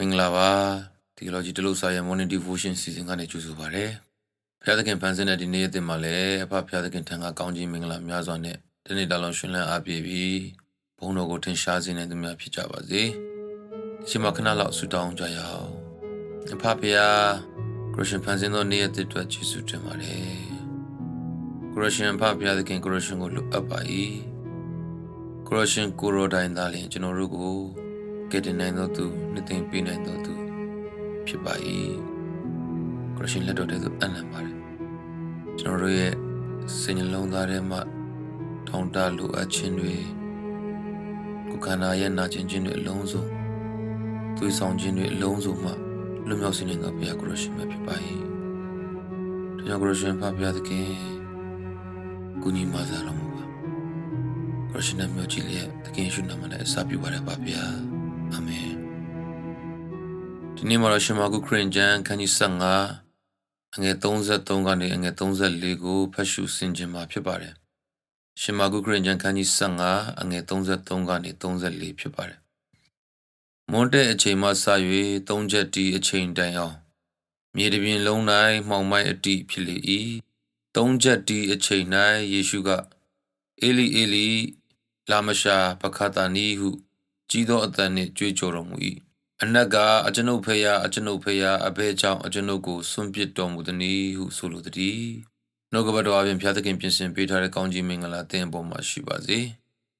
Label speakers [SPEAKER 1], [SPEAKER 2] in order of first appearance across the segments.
[SPEAKER 1] မင်္ဂလာပါဒီကလောကြီးတလို့စာရဲ့ morning devotion season ကနေကြိုဆိုပါရစေဖျားသခင်ဖန်ဆင်းတဲ့ဒီနေ့ရက်တင်မှာလည်းအဖဖျားသခင်ထံကကောင်းကြီးမင်္ဂလာများစွာနဲ့ဒီနေ့တလုံးရှင်လန်းအားပြည့်ပြီးဘုန်းတော်ကိုထင်ရှားစေနိုင်သူများဖြစ်ကြပါစေဒီချိန်မှာခဏလောက်ဆုတောင်းကြရအောင်အဖဖျားခရစ်ယာန်ဖန်ဆင်းသောနေ့ရက်တစ်အတွက်ယေရှုတင်ပါတယ်ခရစ်ယာန်ဖဖျားသခင်ခရစ်ယာန်ကိုလူအပ်ပါ၏ခရစ်ယာန်ကိုရိုတိုင်းသားလင်ကျွန်တော်တို့ကို ကယ်တင်နိုင်သောသူနှစ်သိမ့်ပေးနိုင်သောသူဖြစ်ပါ၏ခရစ်ယာန်လက်တော်ထဲသို့အနံပါတယ်ကျွန်တော်တို့ရဲ့စိတ်နှလုံးသားထဲမှာထောင်တလိုအပ်ခြင်းတွေကိုယ်ခန္ဓာရဲ့နာကျင်ခြင်းတွေအလုံးစုံသွေးဆောင်ခြင်းတွေအလုံးစုံမှလွတ်မြောက်စေနိုင်သောဘုရားခရစ်ယာန်ပဲဖြစ်ပါ၏ဒါကြောင့်ခရစ်ယာန်ဖဘုရားသခင်ကုညီမဆာတော်မူပါခရစ်ယာန်မျိုးကြီးရဲ့သခင်ယေရှုနာမနဲ့အစပြုပါရပါဗျာအာမင် ဒီနေ့မှာတော့ရှင်မာကုခရင်ကျမ်းခန်းကြီး15အငယ်33ကနေအငယ်34ကိုဖတ်ရှုဆင်ခြင်မှာဖြစ်ပါတယ်ရှင်မာကုခရင်ကျမ်းခန်းကြီး15အငယ်33ကနေ34ဖြစ်ပါတယ်မွန်တဲ့အချိန်မှစ၍သုံးချက်တီအချိန်တိုင်အောင်မြေတပြင်လုံး၌မှောင်မိုက်အတိဖြစ်လေ၏သုံးချက်တီအချိန်၌ယေရှုကအေလီအေလီလာမရှာပခါတာနီဟု ကြီးသောအသံနှင့်ကြွေးကြော်တော်မူ၏ အနက်ကအကျွန်ုပ်ဖေယအကျွန်ုပ်ဖေယအဘဲကြောင့်အကျွန်ုပ်ကိုဆွန့်ပစ်တော်မူသည်ဟုဆိုလိုသည်နှုတ်ကပတ်တော်အပြင်ဖျားသခင်ပြင်ဆင်ပေးထားတဲ့ကောင်းကြီးမင်္ဂလာတင်ပေါ်မှာရှိပါစေ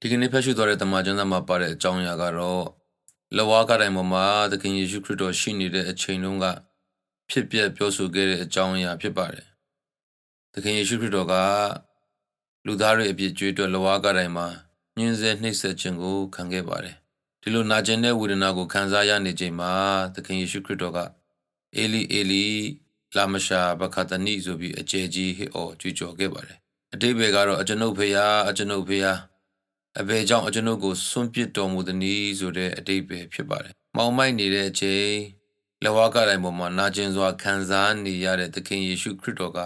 [SPEAKER 1] ဒီကနေ့ဖတ်ရှုသွားတဲ့တမန်ကျမ်းစာမှာပါတဲ့အကြောင်းအရာကတော့လဝါကတိုင်ပေါ်မှာသခင်ယေရှုခရစ်တော်ရှိနေတဲ့အချိန်တုန်းကဖြစ်ပျက်ပြောဆိုခဲ့တဲ့အကြောင်းအရာဖြစ်ပါတယ်သခင်ယေရှုခရစ်တော်ကလူသားတွေအပြစ်ကြွေးတွက်လဝါကတိုင်မှာညှင်းဆဲနှိပ်စက်ခြင်းကိုခံခဲ့ပါတယ် ဒီလိုနာကျင်တဲ့ဝေဒနာကိုခံစားရနေချိန်မှာသခင်ယေရှုခရစ်တော်ကအေလီအေလီလာမရှာဘခတနီဆိုပြီးအကျယ်ကြီးဟစ်အော်ကြွကြော်ခဲ့ပါတယ်အတိဘယ်ကတော့အကျွန်ုပ်ဖေယားအကျွန်ုပ်ဖေယားအဘယ်ကြောင့်အကျွန်ုပ်ကိုဆွန့်ပစ်တော်မူသည်နည်းဆိုတဲ့အတိဘယ်ဖြစ်ပါတယ်မောင်မိုက်နေတဲ့အချိန်လဝါကတိုင်းပေါ်မှာနာကျင်စွာခံစားနေရတဲ့သခင်ယေရှုခရစ်တော်က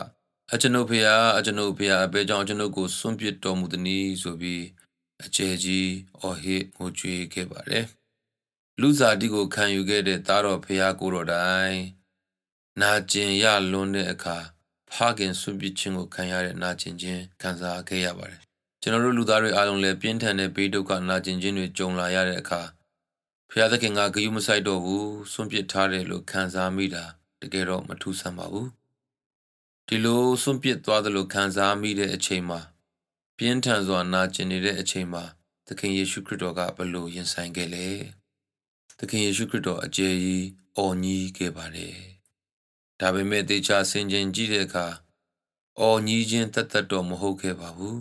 [SPEAKER 1] အကျွန်ုပ်ဖေယားအကျွန်ုပ်ဖေယားအဘယ်ကြောင့်အကျွန်ုပ်ကိုဆွန့်ပစ်တော်မူသည်နည်းဆိုပြီး အကျယ်ကြီးအော်ဟစ်ငိုကြွေးခဲ့ပါတယ်။လူစားတိကိုခံယူခဲ့တဲ့သားတော်ဖျားကိုတော်တိုင်နာကျင်ရလွန်းတဲ့အခါဖခင်ဆွပြစ်ခြင်းကိုခံရတဲ့နာကျင်ခြင်းခံစားခဲ့ရပါတယ်။ကျွန်တော်တို့လူသားတွေအားလုံးလည်းပြင်းထန်တဲ့ဘေးဒုက္ခနာကျင်ခြင်းတွေကြုံလာရတဲ့အခါဖျားသခင်ကဂယုမဆိုင်တော့ဘူးဆွန့်ပစ်ထားတယ်လို့ခံစားမိတာတကယ်တော့မထူးဆန်းပါဘူး။ဒီလိုဆွန့်ပစ်သွားတယ်လို့ခံစားမိတဲ့အချိန်မှာ ပြင်းထန်စွာနာကျင်နေတဲ့အချိန်မှာသခင်ယေရှုခရစ်တော်ကဘလို့ရင်ဆိုင်ခဲ့လဲသခင်ယေရှုခရစ်တော်အကျယ်ကြီးအော်ညီးခဲ့ပါတယ်ဒါပေမဲ့တေချာဆင်ခြင်ကြည့်တဲ့အခါအော်ညီးခြင်းတတ်တတ်တော့မဟုတ်ခဲ့ပါဘူး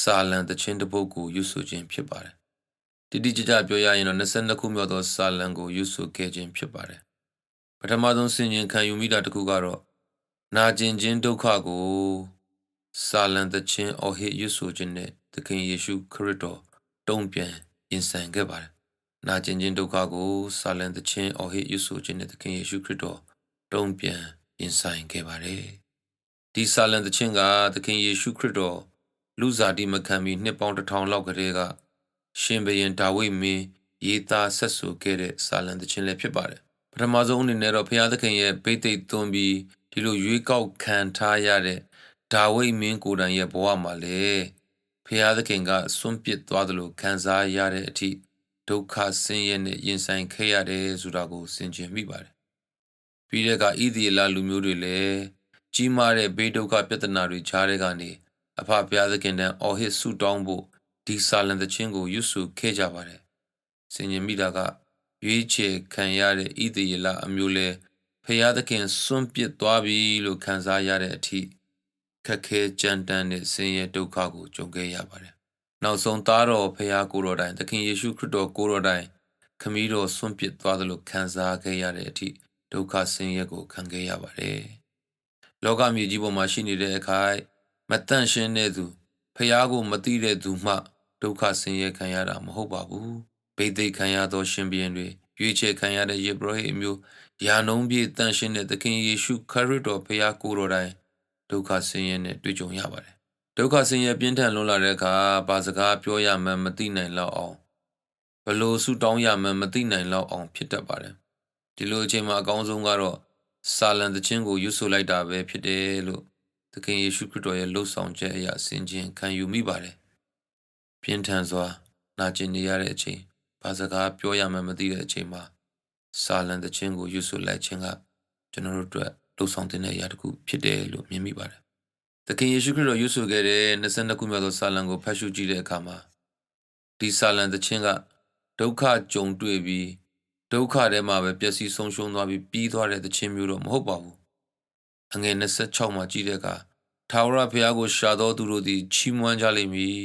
[SPEAKER 1] စာလံတခြင်းတစ်ပုဒ်ကိုယူဆခြင်းဖြစ်ပါတယ်တိတိကျကျပြောရရင်တော့22ခုမြောက်သောစာလံကိုယူဆခဲ့ခြင်းဖြစ်ပါတယ်ပထမဆုံးဆင်ခြင်ခံယူမိတာတစ်ခုကတော့နာကျင်ခြင်းဒုက္ခကို စာလံသခြင်းအော်ဟစ်ရွတ်ဆိုခြင်းနဲ့သခင်ယေရှုခရစ်တော်တုံ့ပြန်ရင်ဆိုင်ခဲ့ပါတယ်။နာကျင်ခြင်းဒုက္ခကိုစာလံသခြင်းအော်ဟစ်ရွတ်ဆိုခြင်းနဲ့သခင်ယေရှုခရစ်တော်တုံ့ပြန်ရင်ဆိုင်ခဲ့ပါတယ်။ဒီစာလံသခြင်းကသခင်ယေရှုခရစ်တော်လူစားတိမခံမီနှစ်ပေါင်းတစ်ထောင်လောက်ကတည်းကရှင်ဘရင်ဒါဝိမင်းရေးသားဆက်ဆိုခဲ့တဲ့စာလံသခြင်းလည်းဖြစ်ပါတယ်။ပထမဆုံးအနေနဲ့တော့ဘုရားသခင်ရဲ့ဗိသိက်သွန်းပြီးဒီလိုရွေးကောက်ခံထားရတဲ့ ဒါဝိမင်းကိုယ်တိုင်ရဲ့ဘဝမှာလေဖျားသခင်ကစွန့်ပစ်သွားသလိုခံစားရတဲ့အထိဒုက္ခဆင်းရဲနဲ့ရင်ဆိုင်ခဲ့ရတယ်ဆိုတာကိုဆင်ခြင်မိပါတယ်။ပြီးတဲ့အခါဣသရေလလူမျိုးတွေလည်းကြီးမားတဲ့ဘေးဒုက္ခပြဿနာတွေကြားထဲကနေအဖဖျားသခင်တန်အော်ဟစ်ဆူတောင်းဖို့ဒီဆာလံသချင်းကိုရွတ်ဆိုခဲ့ကြပါတယ်။ဆင်ခြင်မိတာကရွေးချယ်ခံရတဲ့ဣသရေလအမျိုးလဲဖျားသခင်စွန့်ပစ်သွားပြီလို့ခံစားရတဲ့အထိခ က်ခဲကြမ်းတမ်းတဲ့ဆင်းရဲဒုက္ခကိုကြုံခဲ့ရပါတယ်။နောက်ဆုံးသားတော်ဖခင်ကိုတော်တိုင်သခင်ယေရှုခရစ်တော်ကိုတော်တိုင်ခမည်းတော်ဆွန့်ပစ်သွားသလိုခံစားခဲ့ရတဲ့အထိဒုက္ခဆင်းရဲကိုခံခဲ့ရပါတယ်။လောကမြေကြီးပေါ်မှာရှိနေတဲ့အခါမတန့်ရှင်းတဲ့သူဖခင်ကိုမသိတဲ့သူမှဒုက္ခဆင်းရဲခံရတာမဟုတ်ပါဘူး။ဗိသိက်ခံရသောရှင်ဘုရင်တွေရွေးချယ်ခံရတဲ့ယေဘရဟိအမျိုးယာနုံးပြေတန့်ရှင်းတဲ့သခင်ယေရှုခရစ်တော်ဖခင်ကိုတော်တိုင် ဒုက္ခဆင်းရဲနဲ့တွေ့ကြုံရပါတယ်ဒုက္ခဆင်းရဲပြင်းထန်လွန်းလာတဲ့အခါဘာစကားပြောရမှန်းမသိနိုင်လောက်အောင်ဘလို့ဆူတောင်းရမှန်းမသိနိုင်လောက်အောင်ဖြစ်တတ်ပါတယ်ဒီလိုအချိန်မှာအကောင်းဆုံးကတော့စာလံသချင်းကိုရွတ်ဆိုလိုက်တာပဲဖြစ်တယ်လို့သခင်ယေရှုခရစ်တော်ရဲ့လှုပ်ဆောင်ချက်အရာဆင်ခြင်ခံယူမိပါတယ်ပြင်းထန်စွာနာကျင်နေရတဲ့အချိန်ဘာစကားပြောရမှန်းမသိတဲ့အချိန်မှာစာလံသချင်းကိုရွတ်ဆိုလိုက်ခြင်းကကျွန်တော်တို့အတွက် လှုပ်ဆောင်တဲ့အရာတစ်ခုဖြစ်တယ်လို့မြင်မိပါတယ်သခင်ယေရှုခရစ်တော်ရွတ်ဆိုခဲ့တဲ့22ခုမြောက်သောစာလံကိုဖတ်ရှုကြည့်တဲ့အခါမှာဒီစာလံသချင်းကဒုက္ခကြုံတွေ့ပြီးဒုက္ခထဲမှာပဲပျက်စီးဆုံးရှုံးသွားပြီးပြီးသွားတဲ့သချင်းမျိုးတော့မဟုတ်ပါဘူးအငယ်26မှာကြည့်တဲ့အခါထာဝရဘုရားကိုရှာတော်သူတို့သည်ချီးမွမ်းကြလိမ့်မည်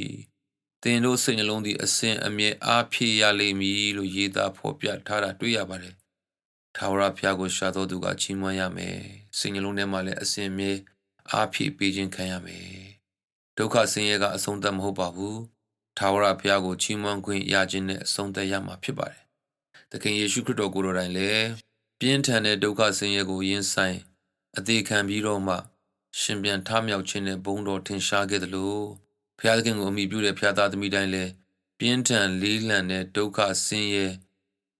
[SPEAKER 1] သင်တို့စိတ်နှလုံးသည်အစဉ်အမြဲအားဖြည့်ရလိမ့်မည်လို့ရေးသားဖော်ပြထားတာတွေ့ရပါတယ် ထာဝရဘုရားကိုရှာတော်သူကချီးမွမ်းရမယ်စိတ်နှလုံးထဲမှာလည်းအစဉ်အမြဲအားဖြည့်ပေးခြင်းခံရမယ်ဒုက္ခဆင်းရဲကအဆုံးသတ်မဟုတ်ပါဘူးထာဝရဘုရားကိုချီးမွမ်းခွင့်ရခြင်းနဲ့အဆုံးသတ်ရမှာဖြစ်ပါတယ်။သခင်ယေရှုခရစ်တော်ကိုယ်တော်တိုင်လည်းပြင်းထန်တဲ့ဒုက္ခဆင်းရဲကိုရင်ဆိုင်အသေးခံပြီးတော့မှ ရှင်ပြန်ထမြောက်ခြင်းနဲ့ဘုန်းတော်ထင်ရှားခဲ့သလိုဘုရားသခင်ကိုအမိပြုတဲ့ဘုရားသားသမီးတိုင်းလည်းပြင်းထန်လေးလံတဲ့ဒုက္ခဆင်းရဲ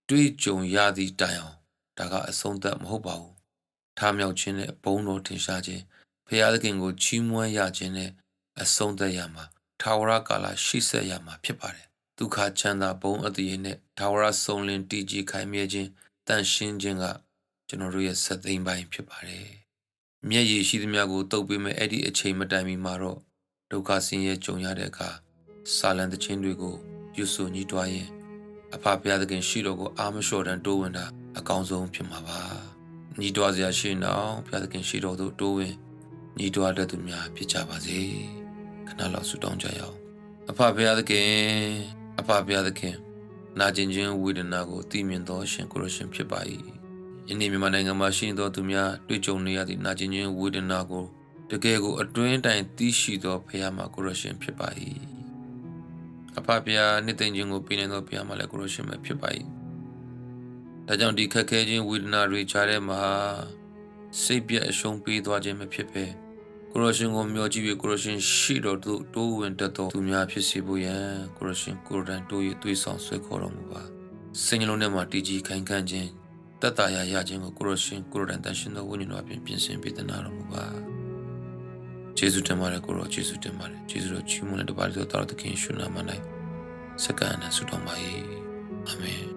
[SPEAKER 1] တွေ့ကြုံရသည့်တိုင်အောင် ဒါကအဆုံးသတ်မဟုတ်ပါဘူး။ထမြောက်ခြင်းနဲ့ဘုန်းတော်ထင်ရှားခြင်းဘုရားသခင်ကိုချီးမွမ်းရခြင်းနဲ့အဆုံးသတ်ရမှာထာဝရကာလရှိဆက်ရမှာဖြစ်ပါတယ်ဒုက္ခချမ်းသာဘုံအတည်နဲ့ထာဝရဆုံးလင်းတည်ကြည်ခိုင်မြဲခြင်းတန်ရှင်းခြင်းကကျွန်တော်တို့ရဲ့စက်သိမ်းပိုင်းဖြစ်ပါတယ်မျက်ရည်ရှိသမျှကိုတုပ်ပေးမဲ့အဲ့ဒီအချိန်မတိုင်မီမှာတော့ဒုက္ခဆင်းရဲကြုံရတဲ့အခါစာလံတခြင်းတွေကိုယူဆညှိတွားရင်အဖဖျားသခင်ရှိတော်ကိုအာမလျှော်တန်တိုးဝင်တာ အကောင်းဆုံးဖြစ်မှာပါညှိတွားစရာရှိတော့ဖျားသခင်ရှိတော်သို့တိုးဝင်ညှိတွားတဲ့သူများဖြစ်ကြပါစေခဏလောက်ဆုတောင်းကြရအောင်အဖဘုရားသခင်အဖဘုရားသခင်နာကျင်ခြင်းဝေဒနာကိုသိမြင်သောရှင်ကိုရရှင်ဖြစ်ပါ၏ယနေ့မြန်မာနိုင်ငံမှာရှိသောသူများတွေ့ကြုံနေရသည့်နာကျင်ခြင်းဝေဒနာကိုတကယ်ကိုအတွင်းတိုင်သိရှိသောဘုရားမှာကိုရရှင်ဖြစ်ပါ၏အဖဘုရားနှစ်သိမ့်ခြင်းကိုပြင်နေသောဘုရားမှာလည်းကိုရရှင်ပဲဖြစ်ပါ၏ ဒါကြောင့်ဒီခက်ခဲခြင်းဝေဒနာတွေခြားထဲမှာစိတ်ပြတ်အရှုံးပေးသွားခြင်းမဖြစ်ဘဲကိုရရှင်ကိုမျှော်ကြည့်ပြီးကိုရရှင်ရှိတော်သူတိုးဝင်တတ်သောသူများဖြစ်စေဖို့ယံကိုရရှင်ကိုယ်တိုင်တိုးရသွေးဆောင်ဆွဲခေါ်တော်မူပါစိတ်နှလုံးထဲမှာတည်ကြည်ခိုင်ခန့်ခြင်းတတ်တာရရခြင်းကိုကိုရရှင်ကိုယ်တိုင်တန်ရှင်သောဝိညာဉ်တော်အပြင်ပြင်ဆင်ပေးသနာတော်မူပါယေရှုတင်ပါတယ်ကိုရောယေရှုတင်ပါတယ်ယေရှုတော်ချီးမွမ်းတဲ့တပါးတော်တော်သခင်ရှုနာမ၌စက္ကန့်နဲ့ဆုတောင်းပါ၏အာမင်